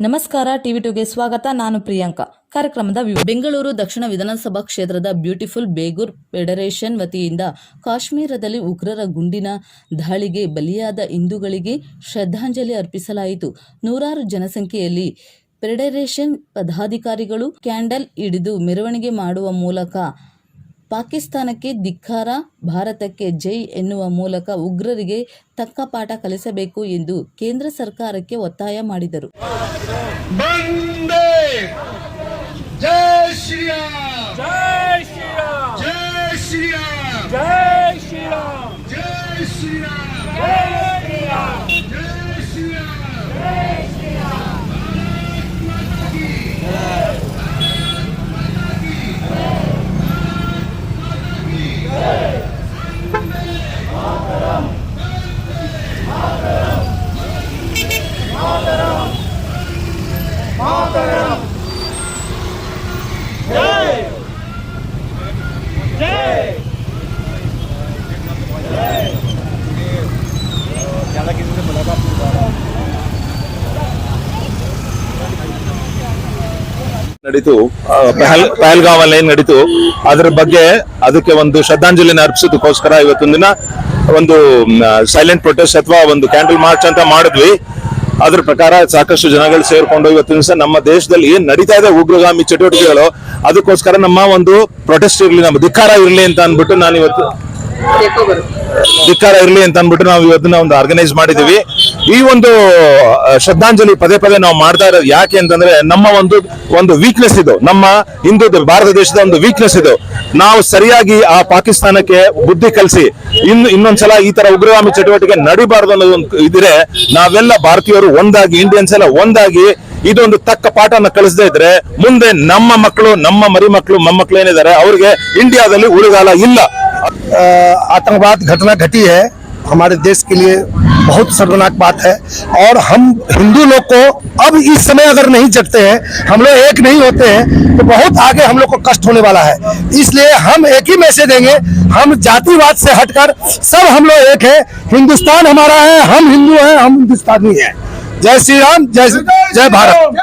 ನಮಸ್ಕಾರ, ಟಿವಿ ಟುಗೆ ಸ್ವಾಗತ. ನಾನು ಪ್ರಿಯಾಂಕಾ. ಕಾರ್ಯಕ್ರಮದ ಬೆಂಗಳೂರು ದಕ್ಷಿಣ ವಿಧಾನಸಭಾ ಕ್ಷೇತ್ರದ ಬ್ಯೂಟಿಫುಲ್ ಬೇಗೂರ್ ಫೆಡರೇಷನ್ ವತಿಯಿಂದ ಕಾಶ್ಮೀರದಲ್ಲಿ ಉಗ್ರರ ಗುಂಡಿನ ದಾಳಿಗೆ ಬಲಿಯಾದ ಹಿಂದೂಗಳಿಗೆ ಶ್ರದ್ಧಾಂಜಲಿ ಅರ್ಪಿಸಲಾಯಿತು. ನೂರಾರು ಜನಸಂಖ್ಯೆಯಲ್ಲಿ ಫೆಡರೇಷನ್ ಪದಾಧಿಕಾರಿಗಳು ಕ್ಯಾಂಡಲ್ ಹಿಡಿದು ಮೆರವಣಿಗೆ ಮಾಡುವ ಮೂಲಕ ಪಾಕಿಸ್ತಾನಕ್ಕೆ ಧಿಕ್ಕಾರ, ಭಾರತಕ್ಕೆ ಜೈ ಎನ್ನುವ ಮೂಲಕ ಉಗ್ರರಿಗೆ ತಕ್ಕ ಪಾಠ ಕಲಿಸಬೇಕು ಎಂದು ಕೇಂದ್ರ ಸರ್ಕಾರಕ್ಕೆ ಒತ್ತಾಯ ಮಾಡಿದರು ಬಂದೇ ಜೈ ಶ್ರೀರಾಮ್ ಜೈ ಶ್ರೀರಾಮ್ ಜೈ ಶ್ರೀರಾಮ್ ಜೈ ಶ್ರೀರಾಮ್ ಜೈ ಶ್ರೀರಾಮ್ ಜೈ ಶ್ರೀರಾಮ್ ಜೈ ಶ್ರೀರಾಮ್ ಜೈ ನಡೀತು ಪಹಲ್ ಪಹಲ್ಗಾವ್ ಅಲ್ಲಿ ಏನ್ ನಡೀತು, ಅದ್ರ ಬಗ್ಗೆ ಅದಕ್ಕೆ ಒಂದು ಶ್ರದ್ಧಾಂಜಲಿನ ಅರ್ಪಿಸೋದಕ್ಕೋಸ್ಕರ ಇವತ್ತೊಂದು ದಿನ ಒಂದು ಸೈಲೆಂಟ್ ಪ್ರೊಟೆಸ್ಟ್ ಅಥವಾ ಒಂದು ಕ್ಯಾಂಡಲ್ ಮಾರ್ಚ್ ಅಂತ ಮಾಡಿದ್ವಿ. ಅದ್ರ ಪ್ರಕಾರ ಸಾಕಷ್ಟು ಜನಗಳು ಸೇರ್ಕೊಂಡು ಇವತ್ತಿನ ದಿವಸ ನಮ್ಮ ದೇಶದಲ್ಲಿ ಏನ್ ನಡೀತಾ ಇದೆ ಉಗ್ರಗಾಮಿ ಚಟುವಟಿಕೆಗಳು, ಅದಕ್ಕೋಸ್ಕರ ನಮ್ಮ ಒಂದು ಪ್ರೊಟೆಸ್ಟ್ ಇರಲಿ, ನಮ್ಮ ಧಿಕ್ಕಾರ ಇರಲಿ ಅಂತ ಅನ್ಬಿಟ್ಟು ನಾನು ಇವತ್ತು, ಧಿಕ್ಕಾರ ಇರಲಿ ಅಂತ ಅನ್ಬಿಟ್ಟು ನಾವು ಇವತ್ತನ್ನ ಒಂದು ಆರ್ಗನೈಸ್ ಮಾಡಿದೀವಿ ಈ ಒಂದು ಆ, ಶ್ರದ್ಧಾಂಜಲಿ ಪದೇ ಪದೇ ನಾವು ಮಾಡ್ತಾ ಇರೋದು ಯಾಕೆ ಅಂತಂದ್ರೆ ನಮ್ಮ ಒಂದು ಒಂದು ವೀಕ್ನೆಸ್ ಇದು ನಮ್ಮ ಹಿಂದೂ ಭಾರತ ದೇಶದ ಒಂದು ವೀಕ್ನೆಸ್ ಇದು ನಾವು ಸರಿಯಾಗಿ ಆ ಪಾಕಿಸ್ತಾನಕ್ಕೆ ಬುದ್ಧಿ ಕಲಿಸಿ ಇನ್ನು ಇನ್ನೊಂದ್ಸಲ ಈ ತರ ಉಗ್ರಗಾಮಿ ಚಟುವಟಿಕೆ ನಡಿಬಾರ್ದು ಅನ್ನೋದು ಒಂದು ಇದ್ರೆ ನಾವೆಲ್ಲ ಭಾರತೀಯರು ಒಂದಾಗಿ ಇಂಡಿಯನ್ಸ್ ಎಲ್ಲ ಒಂದಾಗಿ ಇದೊಂದು ತಕ್ಕ ಪಾಠನ ಕಲಿಸದೇ ಇದ್ರೆ ಮುಂದೆ ನಮ್ಮ ಮಕ್ಕಳು ನಮ್ಮ ಮರಿ ಮಕ್ಕಳು ಮೊಮ್ಮಕ್ಕಳು ಏನಿದ್ದಾರೆ ಅವ್ರಿಗೆ ಇಂಡಿಯಾದಲ್ಲಿ ಉಳಿಗಾಲ ಇಲ್ಲ अ, आतंकवाद घटना घटी है हमारे देश के लिए बहुत शर्मनाक बात है। और हम हिंदू लोग को अब इस समय अगर नहीं जगते हैं, हम लोग एक नहीं होते हैं तो बहुत आगे हम लोग को कष्ट होने वाला है। इसलिए हम एक ही मैसेज देंगे, हम जातिवाद से हटकर सब हम लोग एक है। हिंदुस्तान हमारा है, हम हिंदू हैं, हम हिंदुस्तानी हैं। जय श्री राम, जय जय भारत।